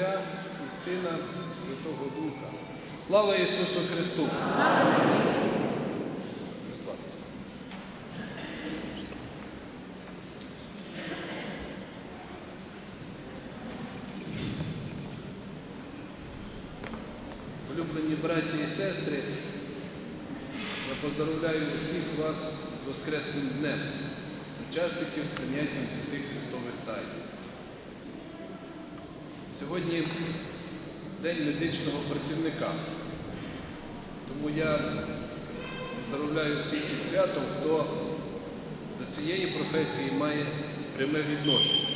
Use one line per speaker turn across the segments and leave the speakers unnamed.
Отця і Сина і Святого Духа. Слава Ісусу Христу! Улюблені браті і сестри, я поздравляю усіх вас з Воскресним днем, учасників з прийняттям святих Христових тайн. Сьогодні День медичного працівника. Тому я поздравляю всіх із святом, хто до цієї професії має пряме відношення.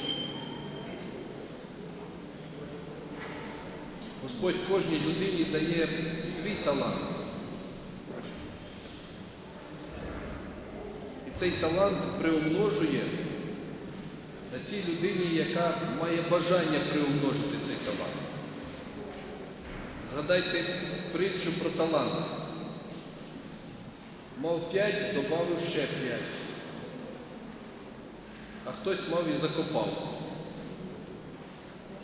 Господь кожній людині дає свій талант. І цей талант приумножує на цій людині, яка має бажання приумножити цей талант. Згадайте притчу про талант. Мав п'ять, додав ще п'ять. А хтось мав і закопав.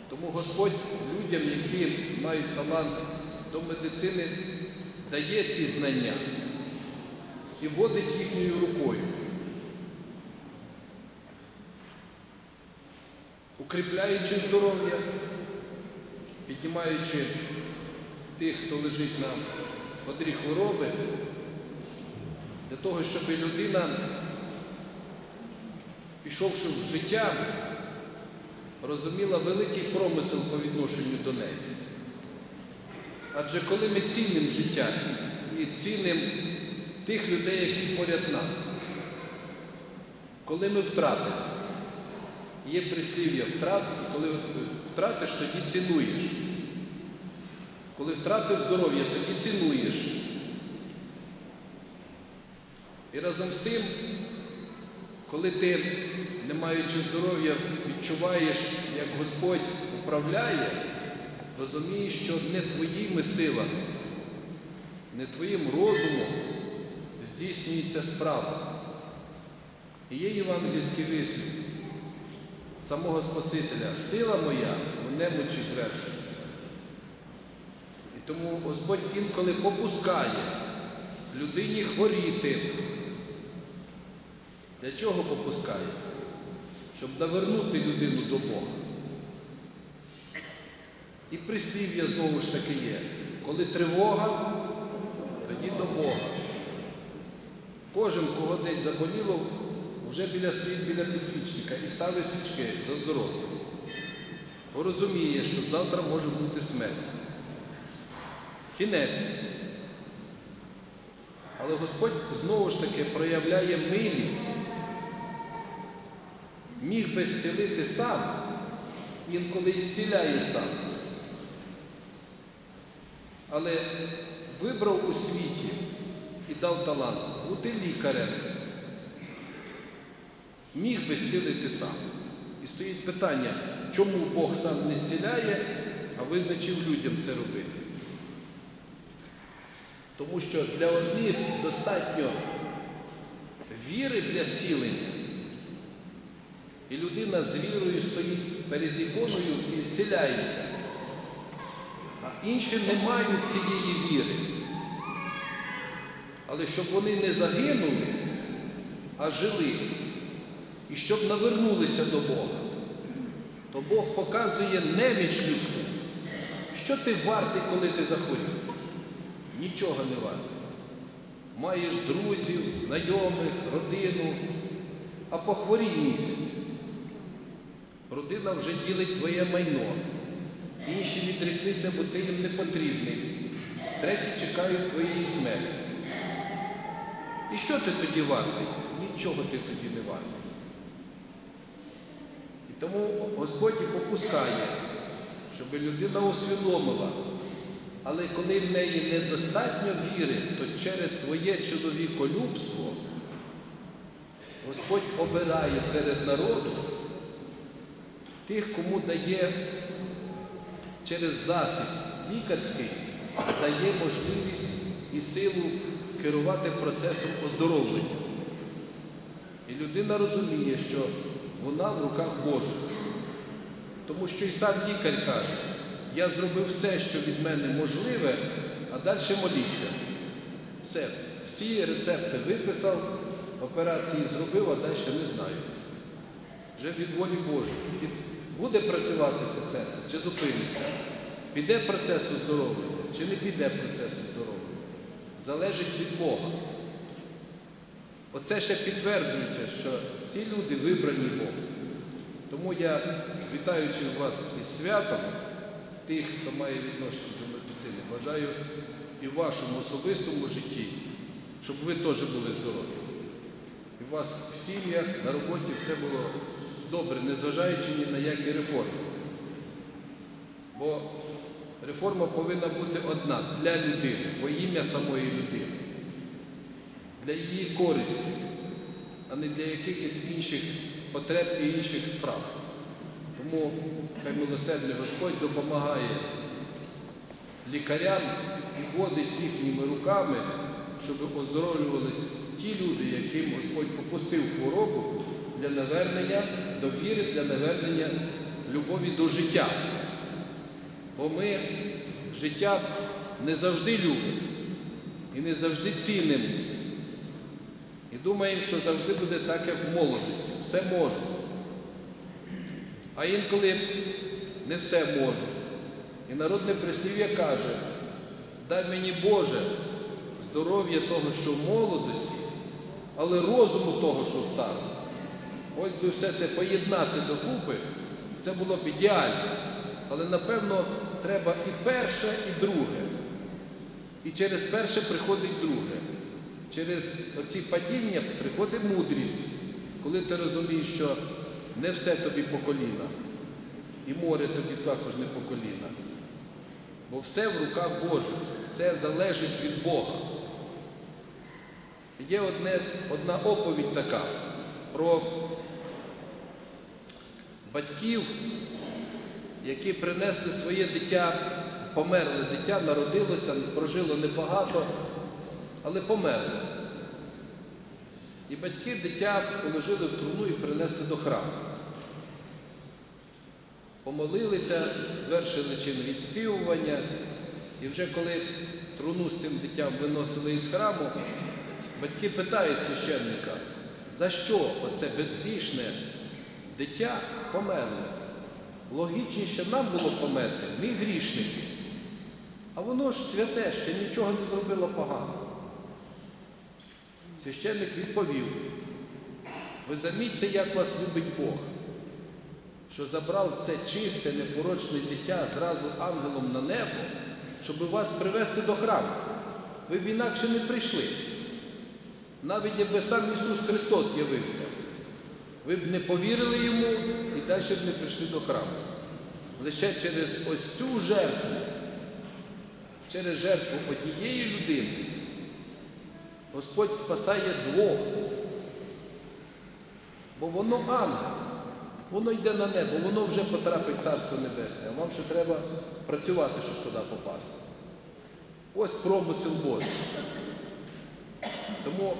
Тому Господь людям, які мають талант до медицини, дає ці знання і водить їхньою рукою. Укріпляючи здоров'я, піднімаючи тих, хто лежить на одрі хвороби, для того, щоб людина, пішовши в життя, розуміла великий промисел по відношенню до неї. Адже коли ми цінимо життя і цінимо тих людей, які поряд нас, коли ми втратимо, є прислів'я втрат, і коли втратиш, тоді цінуєш. Коли втратив здоров'я, тоді цінуєш. І разом з тим, коли ти, не маючи здоров'я, відчуваєш, як Господь управляє, розумієш, що не твоїми силами, не твоїм розумом здійснюється справа. І є євангельський вислів самого Спасителя, сила моя в немочі звершується. І тому Господь інколи попускає людині хворіти. Для чого попускає? Щоб навернути людину до Бога. І прислів'я знову ж таки є. Коли тривога, тоді до Бога. Кожен, кого десь заболіло, вже біля стоїть біля підсвічника і ставить свічки за здоров'я. Бо розуміє, що завтра може бути смерть. Кінець. Але Господь знову ж таки проявляє милість. Міг би зцілити сам, інколи і зціляє сам. Але вибрав у світі і дав талант бути лікарем. Міг би зцілити сам. І стоїть питання, чому Бог сам не зціляє, а визначив людям це робити. Тому що для одних достатньо віри для зцілення. І людина з вірою стоїть перед іконою і зціляється. А інші не мають цієї віри. Але щоб вони не загинули, а жили, і щоб навернулися до Бога, то Бог показує неміч людську. Що ти вартий, коли ти захворів? Нічого не вартий. Маєш друзів, знайомих, родину, а похворій місяць. Родина вже ділить твоє майно. Інші відріклися, бо ти їм не потрібний. Треті чекають твоєї смерті. І що ти тоді вартий? Нічого ти тоді не вартий. Тому Господь і попускає, щоб людина усвідомила. Але коли в неї недостатньо віри, то через своє чоловіколюбство Господь обирає серед народу тих, кому дає через засіб лікарський, дає можливість і силу керувати процесом оздоровлення. І людина розуміє, що вона в руках Божих. Тому що і сам лікар каже, я зробив все, що від мене можливе, а далі моліться. Все, всі рецепти виписав, операції зробив, а далі не знаю. Вже від волі Божої. Буде працювати це серце, чи зупиниться? Піде процес оздоровлення, чи не піде процес оздоровлення? Залежить від Бога. Оце ще підтверджується, що ці люди вибрані Богом. Тому я, вітаючи вас із святом, тих, хто має відношення до медицини, бажаю і в вашому особистому житті, щоб ви теж були здорові. І у вас в сім'ях, на роботі все було добре, незважаючи ні на які реформи. Бо реформа повинна бути одна для людини, во ім'я самої людини, для її користі, а не для якихось інших потреб і інших справ. Тому хай милосердний Господь допомагає лікарям і водить їхніми руками, щоб оздоровлювались ті люди, яким Господь попустив хворобу для навернення довіри, для навернення любові до життя. Бо ми життя не завжди любимо і не завжди цінимо. І думаємо, що завжди буде так, як в молодості. Все можу. А інколи не все можу. І народне прислів'я каже, дай мені Боже здоров'я того, що в молодості, але розуму того, що в старості. Ось би все це поєднати докупи, це було б ідеально. Але напевно треба і перше, і друге. І через перше приходить друге. Через оці падіння приходить мудрість, коли ти розумієш, що не все тобі по коліна, і море тобі також не по коліна. Бо все в руках Божих, все залежить від Бога. Є одне, одна оповідь така про батьків, які принесли своє дитя, померле дитя, народилося, прожило небагато, але померло. І батьки дитя положили в труну і принесли до храму. Помолилися, звершили чин відспівування, і вже коли труну з тим дитям виносили із храму, батьки питають священника, за що оце безгрішне дитя померло? Логічніше нам було померти, ми грішники. А воно ж святе, ще нічого не зробило погано. Священник відповів, ви замітьте, як вас любить Бог, що забрав це чисте, непорочне дитя зразу ангелом на небо, щоб вас привести до храму. Ви б інакше не прийшли. Навіть якби сам Ісус Христос явився, ви б не повірили йому і далі б не прийшли до храму. Лише через ось цю жертву, через жертву однієї людини, Господь спасає двох. Бо воно ангел, воно йде на небо, воно вже потрапить в Царство Небесне, а вам ще треба працювати, щоб туди попасти. Ось промисел Божий. Тому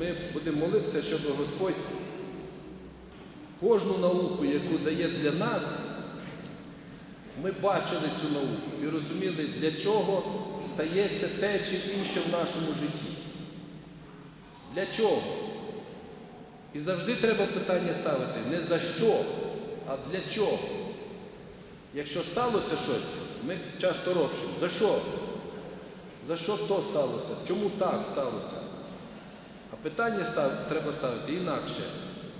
ми будемо молитися, щоб Господь кожну науку, яку дає для нас, ми бачили цю науку і розуміли, для чого стається те чи інше в нашому житті. Для чого? І завжди треба питання ставити не за що, а для чого. Якщо сталося щось, ми часто робимо. За що? За що то сталося? Чому так сталося? А питання став, треба ставити інакше.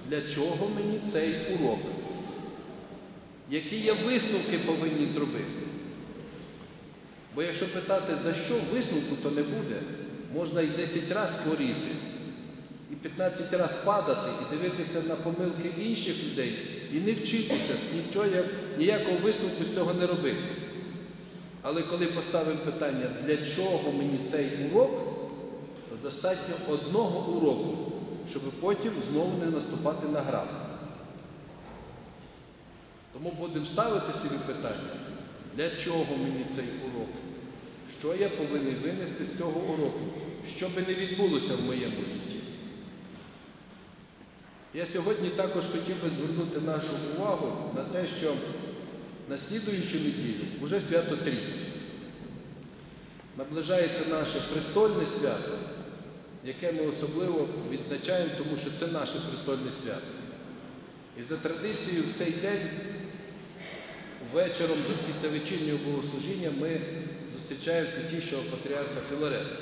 Для чого мені цей урок? Які я висновки повинні зробити? Бо якщо питати, за що висновку, то не буде. Можна і 10 разів хворіти, і 15 разів падати, і дивитися на помилки інших людей, і не вчитися, нічого, ніякого висновку з цього не робити. Але коли поставимо питання, для чого мені цей урок, то достатньо одного уроку, щоб потім знову не наступати на граб. Тому будемо ставити собі питання, для чого мені цей урок? Що я повинен винести з цього уроку? Що би не відбулося в моєму житті? Я сьогодні також хотів би звернути нашу увагу на те, що на слідуючу неділю вже свято Трійці. Наближається наше престольне свято, яке ми особливо відзначаємо, тому що це наше престольне свято. І за традицією в цей день, вечором після вечірнього богослужіння, ми зустрічаємо святішого патріарха Філарета.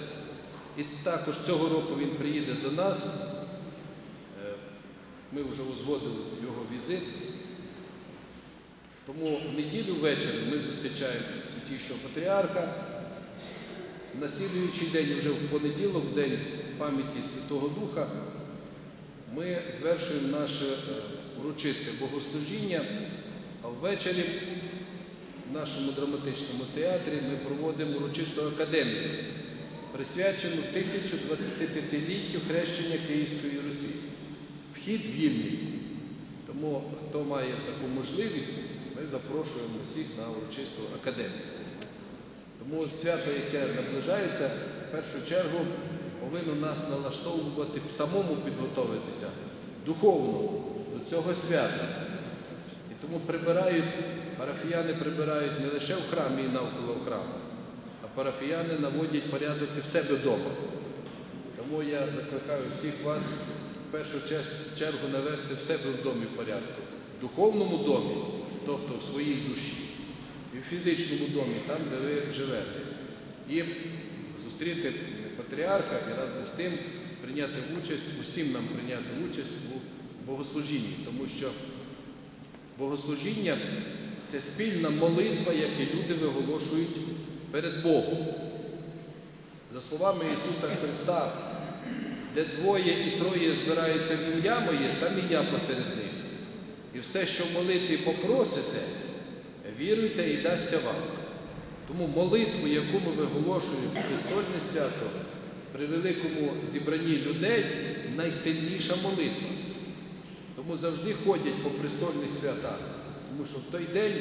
І також цього року він приїде до нас. Ми вже узгодили його візит. Тому в неділю ввечері ми зустрічаємо святішого патріарха. На день, вже в понеділок, в день пам'яті Святого Духа, ми звершуємо наше е, урочисте богослужіння, а ввечері в нашому драматичному театрі ми проводимо урочисту академію, присвячену 1025-літтю хрещення Київської Русі. Вхід вільний. Тому хто має таку можливість, ми запрошуємо всіх на урочисту академію. Тому свято, яке наближається, в першу чергу повинно нас налаштовувати самому підготовитися духовно до цього свята. І тому прибирають, парафіяни прибирають не лише в храмі і навколо храму, а парафіяни наводять порядок і в себе вдома. Тому я закликаю всіх вас першу чергу навести в себе в домі порядку, в духовному домі, тобто в своїй душі, і в фізичному домі, там, де ви живете. І зустріти патріарха і разом з тим прийняти участь, усім нам прийняти участь у богослужінні, тому що богослужіння це спільна молитва, яку люди виголошують перед Богом. За словами Ісуса Христа, де двоє і троє збираються в ім'я моє, там і я посеред них. І все, що в молитві попросите, віруйте і дасться вам. Тому молитву, яку ми виголошуємо в Престольне свято, при великому зібранні людей, найсильніша молитва. Тому завжди ходять по престольних святах. Тому що в той день,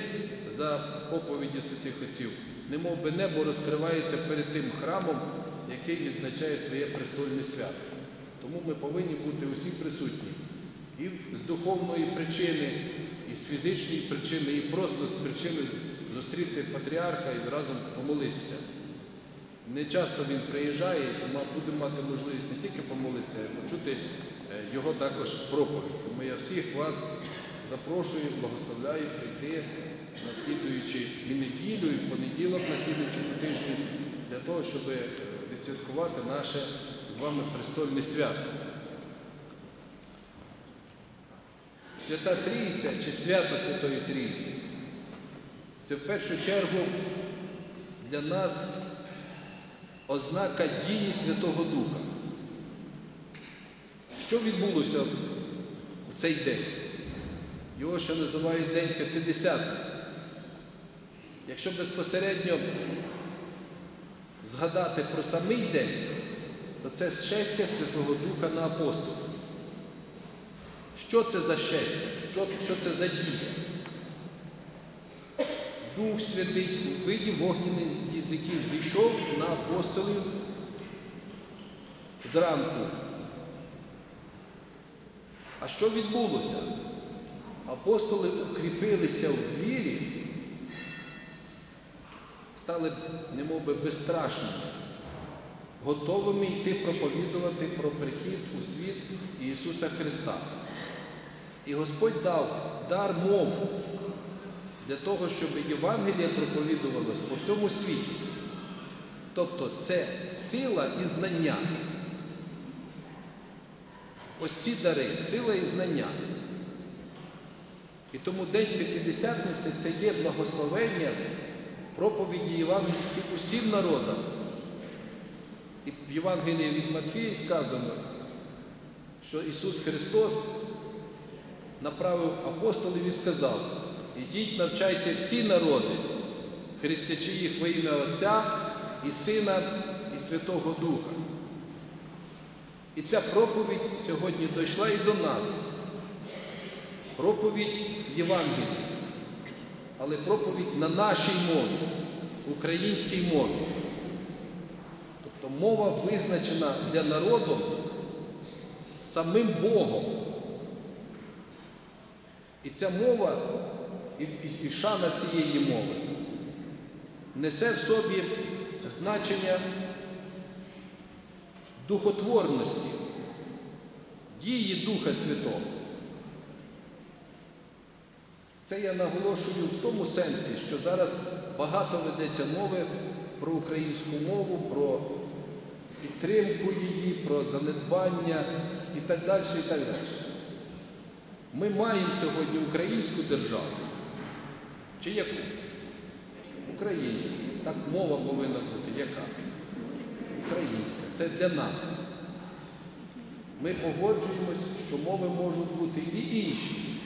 за оповіддю святих отців, немов би небо розкривається перед тим храмом, який відзначає своє престольне свято. Тому ми повинні бути усі присутні. І з духовної причини, і з фізичної причини, і просто з причини зустріти патріарха і разом помолитися. Не часто він приїжджає, тому будемо мати можливість не тільки помолитися, а й почути е, його також проповідь. Тому я всіх вас запрошую, благословляю прийти на слідуючий і неділю, і понеділок на слідуючому тижні для того, щоб е, відсвяткувати наше з вами престольне свято. Свята Трійця чи свято Святої Трійці це в першу чергу для нас ознака дії Святого Духа. Що відбулося в цей день? Його ще називають День П'ятидесятниці. Якщо безпосередньо згадати про самий день, то це шестя Святого Духа на апостолів. Що це за щастя? Що, що це за дія? Дух Святий у виді вогняних язиків зійшов на апостолів зранку. А що відбулося? Апостоли укріпилися в вірі, стали немовби безстрашними, готовими йти проповідувати про прихід у світ Ісуса Христа. І Господь дав дар мов для того, щоб Євангеліє проповідувалось по всьому світі. Тобто це сила і знання. Ось ці дари, сила і знання. І тому День П'ятидесятниці це є благословення проповіді євангельські усім народам. І в Євангелії від Матфії сказано, що Ісус Христос направив апостолів і сказав, ідіть навчайте всі народи, хрестячи їх во ім'я Отця і Сина, і Святого Духа. І ця проповідь сьогодні дійшла і до нас. Проповідь Євангелії, але проповідь на нашій мові, українській мові. Мова визначена для народу самим Богом. І ця мова і, і, і шана цієї мови несе в собі значення духотворності, дії Духа Святого. Це я наголошую в тому сенсі, що зараз багато ведеться мови про українську мову, про підтримку її, про занедбання і так далі. і так далі. Ми маємо сьогодні українську державу. Чи яку? Українську. Так мова повинна бути. Яка? Українська. Це для нас. Ми погоджуємось, що мови можуть бути і інші.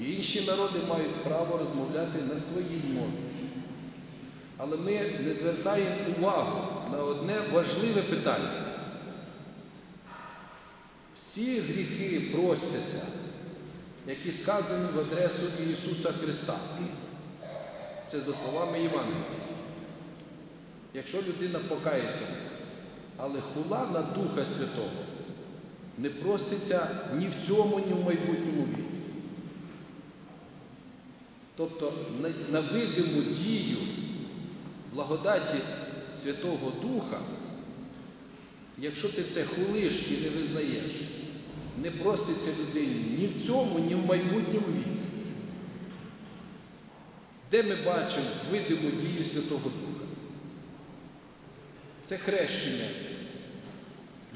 І інші народи мають право розмовляти на своїй мові. Але ми не звертаємо увагу на одне важливе питання. Всі гріхи простяться, які сказані в адресу Ісуса Христа. Це за словами Євангелія. Якщо людина покається, але хула на Духа Святого не проститься ні в цьому, ні в майбутньому віці. Тобто на, видиму дію благодаті Святого Духа, якщо ти це хулиш і не визнаєш, не проститься людині ні в цьому, ні в майбутньому віці. Де ми бачимо видиму дію Святого Духа? Це хрещення.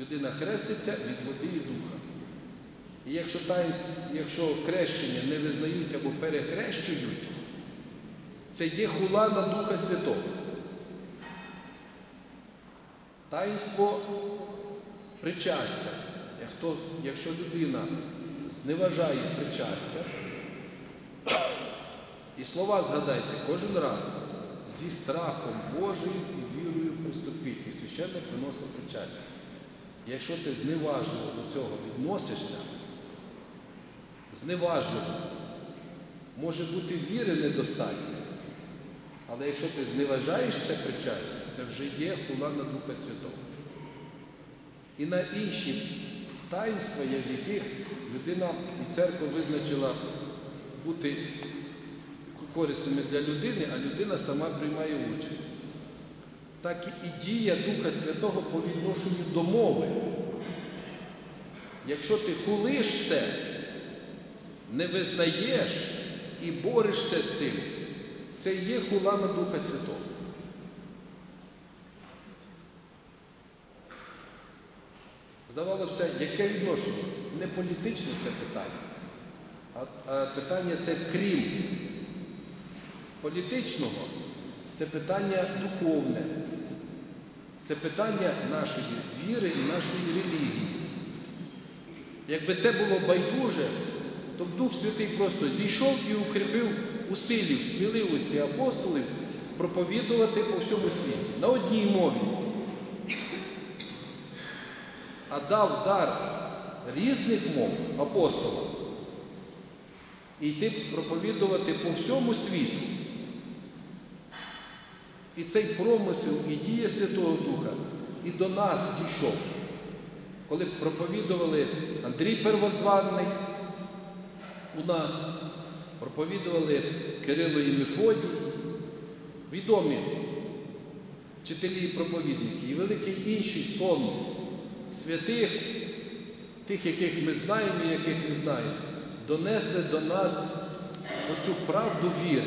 Людина хреститься від води і духа. І якщо якщо хрещення не визнають або перехрещують, це є хула на Духа Святого. Таїнство причастя. Якщо, людина зневажає причастя, і слова згадайте кожен раз зі страхом Божим і вірою приступіть, і священник приносив причастя. Якщо ти зневажливо до цього відносишся, зневажливо, може бути віри недостатньо, але якщо ти зневажаєш це причастя, це вже є хула на Духа Святого. І на інші таїнства, в яких людина і церква визначила бути корисними для людини, а людина сама приймає участь. Так і дія Духа Святого по відношенню до мови. Якщо ти хулиш це, не визнаєш і борешся з цим, це є хула на Духа Святого. Здавалося, яке відношення? Не політичне це питання, а, питання це крім політичного, це питання духовне, це питання нашої віри і нашої релігії. Якби це було байдуже, то б Дух Святий просто зійшов і укріпив у в сміливості апостолів проповідувати по всьому світі на одній мові. А дав дар різних мов апостолам. І йти проповідувати по всьому світу. І цей промисел і дія Святого Духа і до нас дійшов, коли проповідували Андрій Первозванний у нас, проповідували Кирило і Мефодій, відомі вчителі і проповідники, і великий інший сон святих, тих, яких ми знаємо і яких не знаємо, донесли до нас оцю правду віри,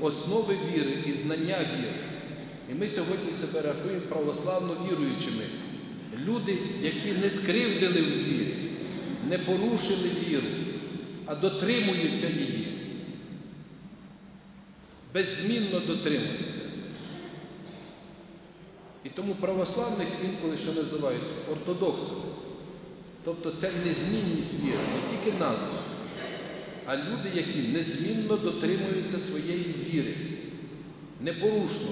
основи віри і знання віри. І ми сьогодні себе рахуємо православно віруючими. Люди, які не скривдили в вірі, не порушили віру, а дотримуються її. Беззмінно дотримуються. І тому православних інколи ще називають ортодоксами. Тобто це незмінність віри, не тільки назва, а люди, які незмінно дотримуються своєї віри, непорушно.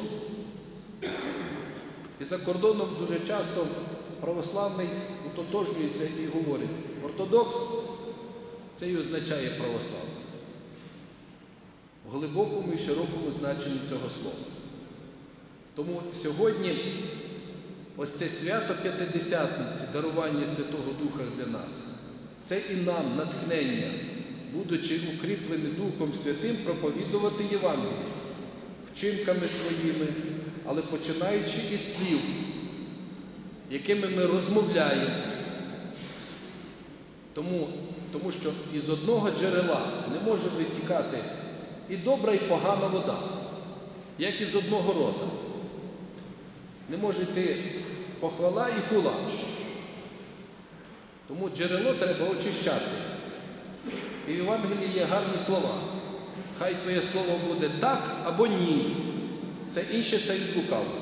І за кордоном дуже часто православний утотожнюється і говорить, ортодокс це і означає православний. В глибокому і широкому значенні цього слова. Тому сьогодні ось це свято П'ятидесятниці, дарування Святого Духа для нас, це і нам натхнення будучи укріплені Духом Святим, проповідувати Євангеліє вчинками своїми, але починаючи із слів, якими ми розмовляємо. Тому, тому що із одного джерела не може витікати і добра, і погана вода, як із одного рота. Не може йти похвала і фула. Тому джерело треба очищати. І в Євангелії є гарні слова. Хай твоє слово буде так або ні. Все інше це від лукавого.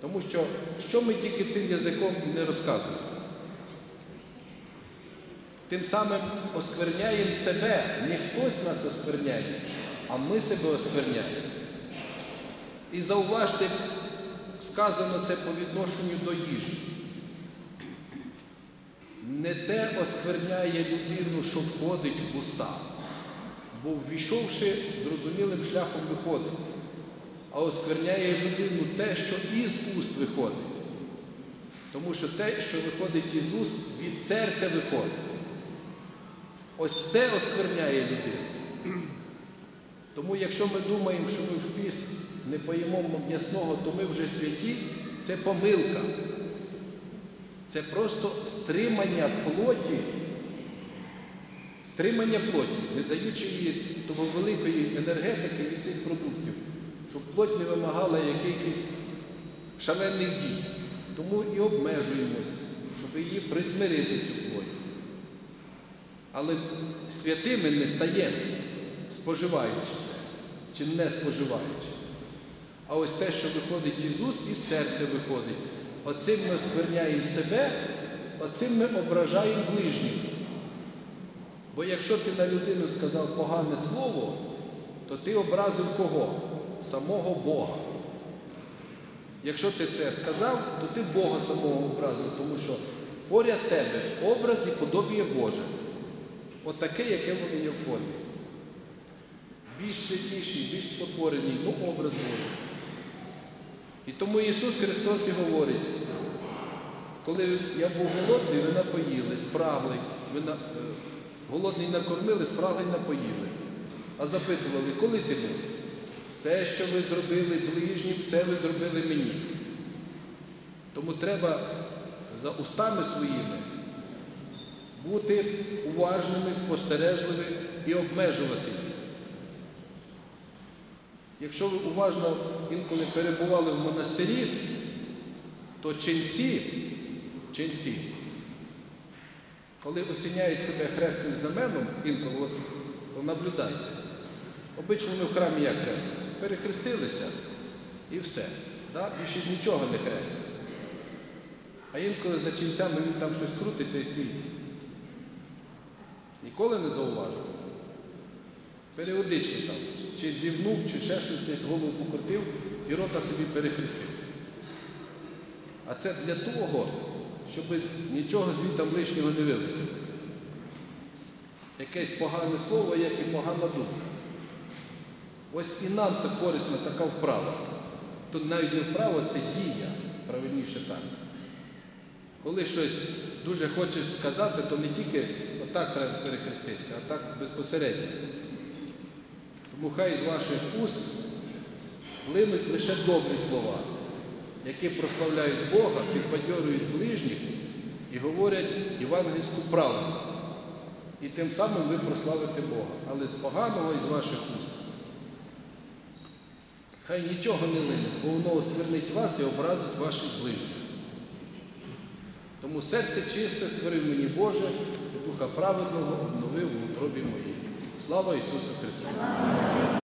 Тому що що ми тільки тим язиком не розказуємо? Тим самим оскверняємо себе. Не хтось нас оскверняє, а ми себе оскверняємо. І зауважте, сказано це по відношенню до їжі. Не те оскверняє людину, що входить в уста, бо ввійшовши, зрозумілим шляхом виходить, а оскверняє людину те, що із уст виходить. Тому що те, що виходить із уст, від серця виходить. Ось це оскверняє людину. Тому якщо ми думаємо, що ми в піст не поїмо м'ясного, то ми вже святі, це помилка. Це просто стримання плоті, стримання плоті, не даючи їй того великої енергетики від цих продуктів, щоб плоть не вимагала якихось шалених дій. Тому і обмежуємось, щоб її присмирити цю плоть. Але святими не стаємо, споживаючи це, чи не споживаючи. А ось те, що виходить із уст, із серця виходить. Оцим ми скверняємо себе, оцим ми ображаємо ближніх. Бо якщо ти на людину сказав погане слово, то ти образив кого? Самого Бога. Якщо ти це сказав, то ти Бога самого образив, тому що поряд тебе образ і подобіє Боже. Отаке, яке воно є в формі. Більш святіший, більш спотворений, ну образ Божий. І тому Ісус Христос і говорить, коли я був голодний, ви напоїли, спраглий, ви на, е, голодний накормили, спраглий напоїли. А запитували, коли ти був? Все, що ви зробили ближнім, це ви зробили мені. Тому треба за устами своїми бути уважними, спостережливими і обмежувати їх. Якщо ви уважно інколи перебували в монастирі, то ченці, ченці, коли осіняють себе хресним знаменом, інколи от, то наблюдайте. Обично ми в храмі як хрестимося? Перехрестилися і все. Да? Більше нічого не хрестимо. А інколи за ченцями він там щось крутиться і стоїть. Ніколи не зауважив. Періодично там, чи зівнув, чи ще щось десь голову покрутив і рота собі перехрестив. А це для того, щоб нічого звідти лишнього не вилетіло. Якесь погане слово, як і погана думка. Ось і нам так корисна така вправа. Тут навіть не вправа, це дія, правильніше так. Коли щось дуже хочеш сказати, то не тільки отак треба перехреститися, а так безпосередньо. Тому хай з ваших уст линуть лише добрі слова, які прославляють Бога, підбадьорюють ближніх і говорять євангельську правду. І тим самим ви прославите Бога. Але поганого із ваших уст. Хай нічого не лине, бо воно осквернить вас і образить ваших ближніх. Тому серце чисте створив мені Боже, і духа праведного обновив у утробі моїй. Слава Ісусу Христу!